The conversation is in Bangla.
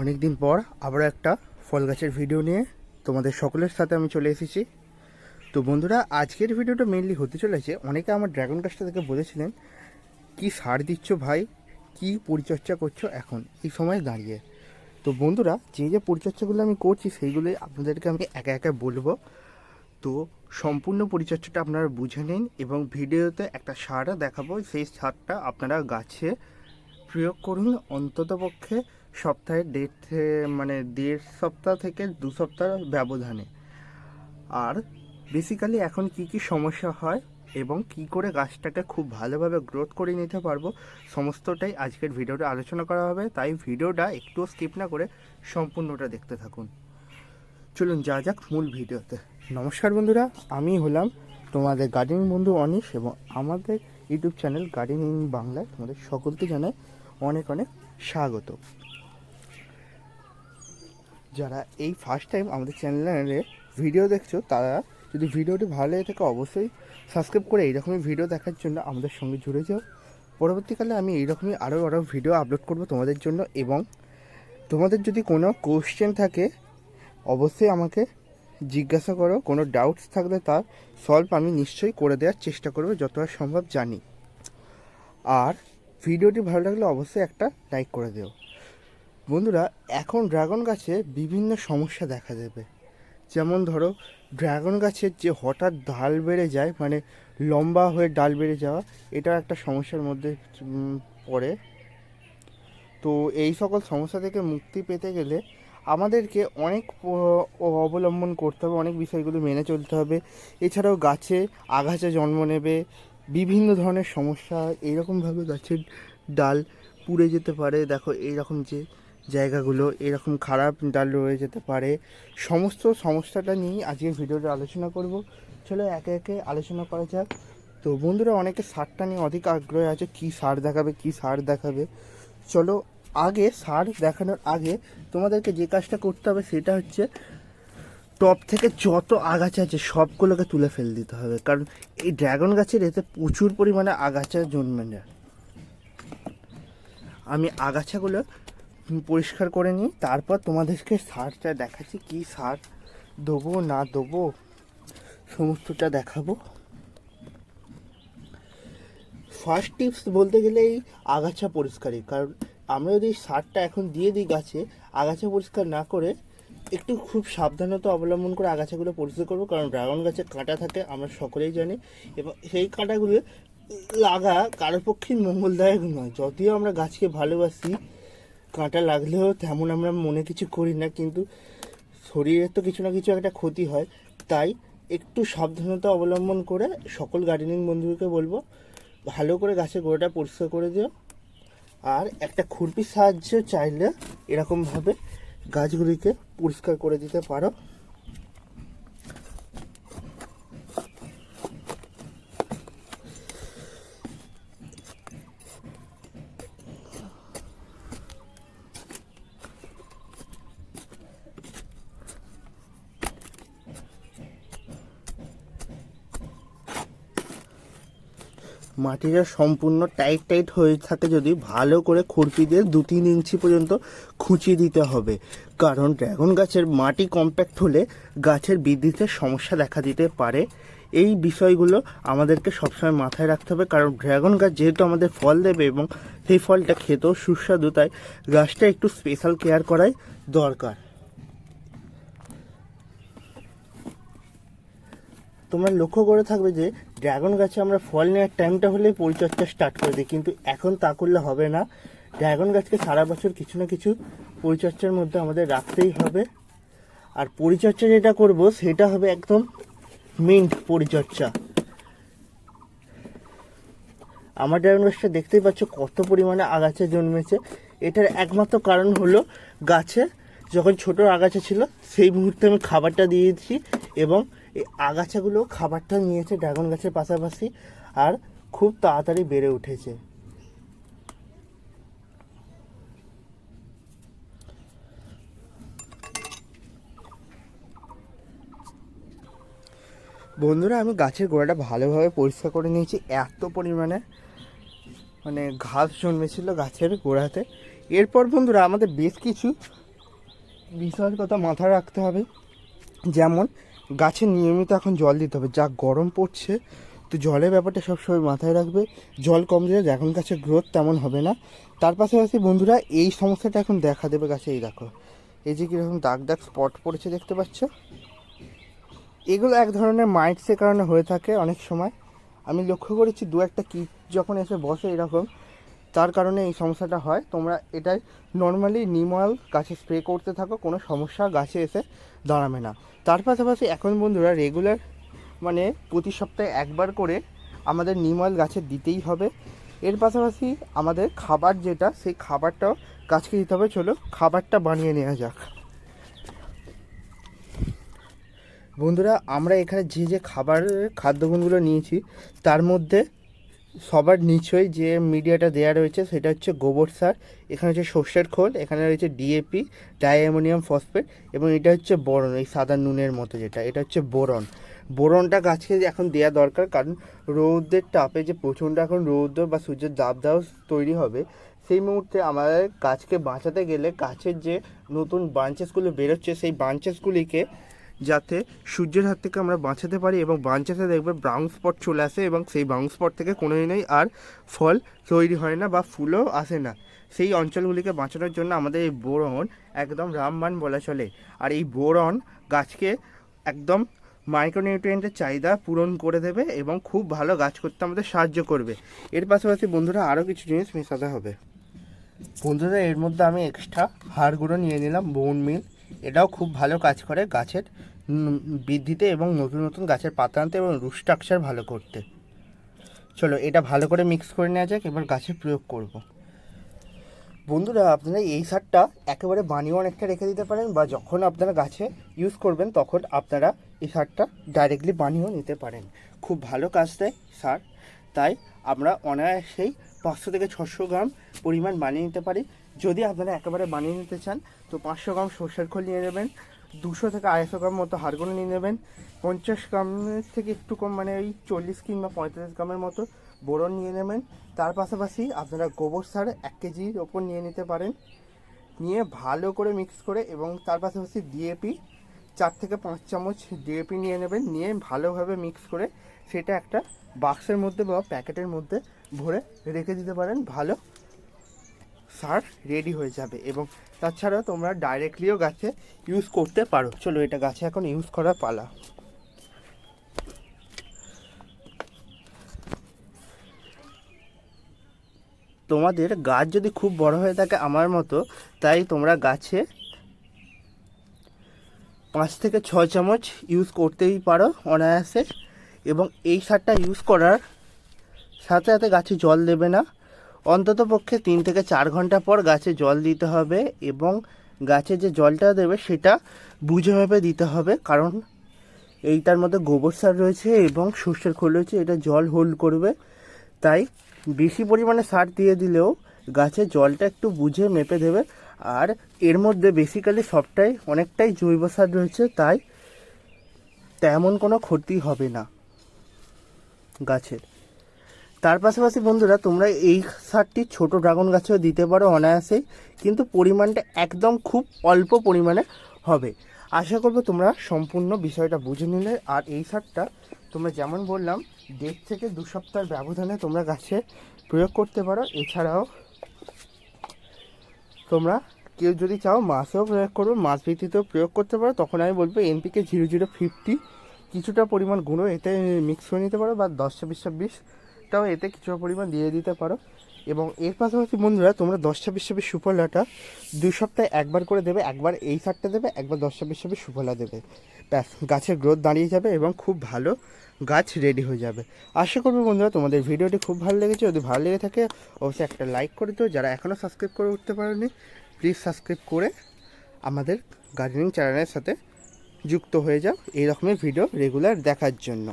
অনেক দিন পর আবার একটা ফল গাছের ভিডিও নিয়ে তোমাদের সকলের সাথে আমি চলে এসেছি। তো বন্ধুরা, আজকের ভিডিওটা মেনলি হতে চলেছে, অনেকে আমার ড্রাগন গাছটা থেকে বলেছিলেন, কি সার দিচ্ছ ভাই? কি পরিচর্যা করছ এখন? এই সময় দাঁড়িয়ে। তো বন্ধুরা, যে যে পরিচর্যাগুলো আমি করছি সেইগুলোই আপনাদেরকে আমি একা একা বলব। তো সম্পূর্ণ পরিচর্যাটা আপনারা বুঝে নিন এবং ভিডিওতে একটা সার দেখাবো। সেই সারটা আপনারা গাছে প্রয়োগ করুন, অন্ততপক্ষে সপ্তাহে দেড় মানে দেড় সপ্তাহ থেকে দু সপ্তাহ ব্যবধানে। আর বেসিক্যালি এখন কি কি সমস্যা হয় এবং কি করে গাছটাকে খুব ভালোভাবে গ্রোথ করে নিতে পারব, সমস্তটাই আজকের ভিডিওটা আলোচনা করা হবে। তাই ভিডিওটা একটুও স্কিপ না করে সম্পূর্ণটা দেখতে থাকুন। চলুন, যা যাক মূল ভিডিওতে। নমস্কার বন্ধুরা, আমি হলাম তোমাদের গার্ডেনিং বন্ধু অনিশ এবং আমাদের ইউটিউব চ্যানেল গার্ডেনিং বাংলায় তোমাদের সকলকে জানাই অনেক অনেক স্বাগত। যারা এই ফার্স্ট টাইম আমাদের চ্যানেলে ভিডিও দেখছ, তারা যদি ভিডিওটি ভালো লেগে থাকে অবশ্যই সাবস্ক্রাইব করে এইরকমই ভিডিও দেখার জন্য আমাদের সঙ্গে জুড়ে যাও। পরবর্তীকালে আমি এইরকমই আরও আরও ভিডিও আপলোড করব তোমাদের জন্য এবং তোমাদের যদি কোনো কোশ্চেন থাকে, অবশ্যই আমাকে জিজ্ঞাসা করো। কোনো ডাউটস থাকলে তার সলভ আমি নিশ্চয়ই করে দেওয়ার চেষ্টা করব, যতটা সম্ভব জানি। আর ভিডিওটি ভালো লাগলে অবশ্যই একটা লাইক করে দিও। বন্ধুরা, এখন ড্রাগন গাছে বিভিন্ন সমস্যা দেখা দেবে। যেমন ধরো, ড্রাগন গাছের যে হঠাৎ ডাল বেড়ে যায় মানে লম্বা হয়ে ডাল বেড়ে যাওয়া এটা একটা সমস্যার মধ্যে পড়ে। তো এই সকল সমস্যা থেকে মুক্তি পেতে গেলে আমাদেরকে অনেক অবলম্বন করতে হবে, অনেক বিষয়গুলো মেনে চলতে হবে। এছাড়াও গাছে আগাছা জন্ম নেবে, বিভিন্ন ধরনের সমস্যা এইরকমভাবে গাছের ডাল পুড়ে যেতে পারে। দেখো, এইরকম যে জায়গাগুলো এরকম খারাপ ডাল রয়ে যেতে পারে। সমস্ত সমস্যাটা নিয়েই আজকের ভিডিওটা আলোচনা করব। চলো একে একে আলোচনা করা যাক। তো বন্ধুরা, অনেকে সারটা নিয়ে অধিক আগ্রহ আছে, কি সার দেখাবে, কি সার দেখাবে? চলো আগে সার দেখানোর আগে তোমাদেরকে যে কাজটা করতে হবে সেটা হচ্ছে টপ থেকে যত আগাছা আছে সবগুলোকে তুলে ফেলে দিতে হবে। কারণ এই ড্রাগন গাছের এতে প্রচুর পরিমাণে আগাছা জন্মে যায়। আমি আগাছাগুলো পরিষ্কার করে নিই, তারপর তোমাদেরকে সারটা দেখাচ্ছি, কি সার দেবো, না দেবো, সমস্তটা দেখাবো। ফার্স্ট টিপস বলতে গেলে এই আগাছা পরিষ্কারই, কারণ আমরা যদি সারটা এখন দিয়ে দিই গাছে, আগাছা পরিষ্কার না করে একটু খুব সাবধানতা অবলম্বন করে আগাছাগুলো পরিষ্কার করব, কারণ ড্রাগন গাছে কাঁটা থাকে, আমরা সকলেই জানি, এবং সেই কাঁটাগুলো লাগা কারোর পক্ষেই মঙ্গলদায়ক নয়। যদিও আমরা গাছকে ভালোবাসি কাঁটা লাগলেও তেমন আমরা মনে কিছু করি না, কিন্তু শরীরের তো কিছু না কিছু একটা ক্ষতি হয়। তাই একটু সাবধানতা অবলম্বন করে সকল গার্ডেনিং বন্ধুকে বলব, ভালো করে গাছের গোড়াটা পরিষ্কার করে দিও। আর একটা খুরপির সাহায্য চাইলে এরকমভাবে গাছগুলিকে পরিষ্কার করে দিতে পারো। মাটিটা সম্পূর্ণ টাইট টাইট হয়ে থাকে যদি ভালো করে খুরপি দিয়ে দু তিন ইঞ্চি পর্যন্ত খুঁচিয়ে দিতে হবে। কারণ ড্রাগন গাছের মাটি কম্প্যাক্ট হলে গাছের বৃদ্ধিতে সমস্যা দেখা দিতে পারে। এই বিষয়গুলো আমাদেরকে সবসময় মাথায় রাখতে হবে। কারণ ড্রাগন গাছ যেহেতু আমাদের ফল দেবে এবং সেই ফলটা খেতেও সুস্বাদু, তাই গাছটা একটু স্পেশাল কেয়ার করাই দরকার। তোমরা লক্ষ্য করে থাকবে যে ড্রাগন গাছে আমরা ফল নেওয়ার টাইমটা হলে পরিচর্যা স্টার্ট করে দিই, কিন্তু এখন তা করলে হবে না। ড্রাগন গাছকে সারা বছর কিছু না কিছু পরিচর্যার মধ্যে আমাদের রাখতেই হবে। আর পরিচর্যা যেটা করব, সেটা হবে একদম মেন পরিচর্যা। আমার ড্রাগন গাছটা দেখতেই পাচ্ছ কত পরিমাণে আগাছা জন্মেছে। এটার একমাত্র কারণ হলো গাছে যখন ছোট আগাছা ছিল, সেই মুহূর্তে আমি খাবারটা দিয়ে দিচ্ছি এবং এই আগাছাগুলো খাবারটা নিয়েছে ড্রাগন গাছের পাশাপাশি আর খুব তাড়াতাড়ি বেড়ে উঠেছে। বন্ধুরা, আমি গাছের গোড়াটা ভালোভাবে পরিষ্কার করে নিয়েছি। এত পরিমাণে মানে ঘাস জন্মেছিল গাছের গোড়াতে। এরপর বন্ধুরা, আমাদের বেশ কিছু বিষয়ের কথা মাথায় রাখতে হবে। যেমন গাছে নিয়মিত এখন জল দিতে হবে। যা গরম পড়ছে, তো জলের ব্যাপারটা সবসময় মাথায় রাখবে। জল কম দিলে এখন গাছের গ্রোথ তেমন হবে না। তার পাশাপাশি বন্ধুরা, এই সমস্যাটা এখন দেখা দেবে গাছে। এই দেখো, এই যে কীরকম দাগ দাগ স্পট পড়েছে দেখতে পাচ্ছ? এগুলো এক ধরনের মাইটসের কারণে হয়ে থাকে অনেক সময়। আমি লক্ষ্য করেছি দু একটা কীট যখন এসে বসে এরকম, তার কারণে এই সমস্যাটা হয়। তোমরা এটাই নর্মালি নিমল গাছে স্প্রে করতে থাকো, কোনো সমস্যা গাছে এসে দাঁড়াবে না। তার পাশাপাশি এখন বন্ধুরা রেগুলার মানে প্রতি সপ্তাহে একবার করে আমাদের নিমল গাছে দিতেই হবে। এর পাশাপাশি আমাদের খাবার যেটা, সেই খাবারটাও গাছকে দিতে হবে। চলো খাবারটা বানিয়ে নেওয়া যাক। বন্ধুরা, আমরা এখানে যে যে খাবারের খাদ্যগুণগুলো নিয়েছি, তার মধ্যে সবার নিচই যে মিডিয়াটা দেওয়া রয়েছে সেটা হচ্ছে গোবর সার, এখানে হচ্ছে সর্ষের খোল, এখানে রয়েছে ডিএপি ডাইঅ্যামোনিয়াম ফসফেট এবং এটা হচ্ছে বোরন, এই সাদা নুনের মতো যেটা, এটা হচ্ছে বোরন। বোরনটা গাছকে এখন দেওয়া দরকার কারণ রৌদ্রের তাপে যে প্রচণ্ড এখন রৌদ্র বা সূর্যের দাব দাও তৈরি হবে, সেই মুহূর্তে আমাদের গাছকে বাঁচাতে গেলে গাছের যে নতুন ব্রাঞ্চেসগুলো বেরোচ্ছে, সেই ব্রাঞ্চেসগুলিকে যাতে সূর্যের হাত থেকে আমরা বাঁচাতে পারি এবং বাঁচাতে দেখবে ব্রাউন স্পট চলে আসে এবং সেই ব্রাউন স্পট থেকে কোনোদিনই আর ফল তৈরি হয় না বা ফুলও আসে না। সেই অঞ্চলগুলিকে বাঁচানোর জন্য আমাদের এই বোরন একদম রামবান বলা চলে। আর এই বোরন গাছকে একদম মাইক্রোনিউট্রিয়েন্টের চাহিদা পূরণ করে দেবে এবং খুব ভালো গাছ করতে আমাদের সাহায্য করবে। এর পাশাপাশি বন্ধুরা আরও কিছু জিনিস মেশাতে হবে। বন্ধুরা, এর মধ্যে আমি এক্সট্রা হাড় গুঁড়ো নিয়ে নিলাম বোন মিল এটাও খুব ভালো কাজ করে গাছের বৃদ্ধিতে এবং নতুন নতুন গাছের পাতা আনতে এবং রুট স্ট্রাকচার ভালো করতে। চলো, এটা ভালো করে মিক্স করে নেওয়া যাক, এবার গাছে প্রয়োগ করব। বন্ধুরা, আপনারা এই সারটা একেবারে বানিয়ে অনেকটা রেখে দিতে পারেন বা যখন আপনারা গাছে ইউজ করবেন, তখন আপনারা এই সারটা ডাইরেক্টলি বানিয়েও নিতে পারেন। খুব ভালো কাজ দেয় সার। তাই আমরা অনায়াসেই পাঁচশো থেকে ছশো গ্রাম পরিমাণ বানিয়ে নিতে পারি। যদি আপনারা একেবারে বানিয়ে নিতে চান, তো পাঁচশো গ্রাম সর্ষের খোল নিয়ে নেবেন, দুশো থেকে আড়াইশো গ্রাম মতো হাড়গুলো নিয়ে নেবেন, পঞ্চাশ গ্রামের থেকে একটু কম মানে ওই চল্লিশ কিংবা পঁয়তাল্লিশ গ্রামের মতো বোরন নিয়ে নেবেন। তার পাশাপাশি আপনারা গোবর সার এক কেজির ওপর নিয়ে নিতে পারেন। নিয়ে ভালো করে মিক্স করে এবং তার পাশাপাশি ডিএপি চার থেকে পাঁচ চামচ ডিএপি নিয়ে নেবেন। নিয়ে ভালোভাবে মিক্স করে সেটা একটা বাক্সের মধ্যে বা প্যাকেটের মধ্যে ভরে রেখে দিতে পারেন। ভালো সার রেডি হয়ে যাবে এবং তাছাড়াও তোমরা ডাইরেক্টলিও গাছে ইউজ করতে পারো। চলো, এটা গাছে এখন ইউজ করার পালা। তোমাদের গাছ যদি খুব বড় হয়ে থাকে আমার মতো, তাই তোমরা গাছে পাঁচ থেকে ছ চামচ ইউজ করতেই পারো অনায়াসে এবং এই সারটা ইউজ করার সাথে সাথে গাছে জল দেবে না। অন্তত পক্ষে তিন থেকে চার ঘণ্টা পর গাছে জল দিতে হবে এবং গাছে যে জলটা দেবে সেটা বুঝে ভাবে দিতে হবে, কারণ এইটার মধ্যে গোবর সার রয়েছে এবং সর্ষের খোল রয়েছে, এটা জল হোল্ড করবে। তাই বেশি পরিমাণে সার দিয়ে দিলেও গাছে জলটা একটু বুঝে মেপে দেবে। আর এর মধ্যে বেসিক্যালি সবটাই অনেকটাই জৈব সার রয়েছে, তাই তেমন কোনো ক্ষতি হবে না গাছের। তার পাশাপাশি বন্ধুরা, তোমরা এই সারটি ছোট ড্রাগন গাছেও দিতে পারো অনায়াসেই, কিন্তু পরিমাণটা একদম খুব অল্প পরিমাণে হবে। আশা করব তোমরা সম্পূর্ণ বিষয়টা বুঝে নিলে। আর এই সারটা তোমরা যেমন বললাম, দেড় থেকে দু সপ্তাহের ব্যবধানে তোমরা গাছে প্রয়োগ করতে পারো। এছাড়াও তোমরা কেউ যদি চাও মাসেও প্রয়োগ করবে মাস ভিত্তিতেও প্রয়োগ করতে পারো। তখন আমি বলব এনপিকে জিরো জিরো ফিফটি কিছুটা পরিমাণ গুঁড়ো এতে মিক্স করে নিতে পারো বা দশ ছাব্বিশ ছাব্বিশ ছাব্বিশটাও এতে কিছুটা পরিমাণ দিয়ে দিতে পারো। এবং এর পাশাপাশি বন্ধুরা, তোমরা দশ ছাব্বিশ ছাব্বিশ সুফলাটা দুই সপ্তাহে একবার করে দেবে, একবার এই সারটা দেবে, একবার দশ ছাব্বিশ ছাব্বিশ সুফলা দেবে। ব্যাস, গাছের গ্রোথ দাঁড়িয়ে যাবে এবং খুব ভালো গাছ রেডি হয়ে যাবে। আশা করব বন্ধুরা, তোমাদের ভিডিওটি খুব ভালো লেগেছে। যদি ভালো লেগে থাকে, অবশ্যই একটা লাইক করে দিও। যারা এখনও সাবস্ক্রাইব করে উঠতে পারেনি প্লিজ সাবস্ক্রাইব করে আমাদের গার্ডেনিং চ্যানেলের সাথে যুক্ত হয়ে যাও। এই রকমের ভিডিও রেগুলার দেখার জন্য।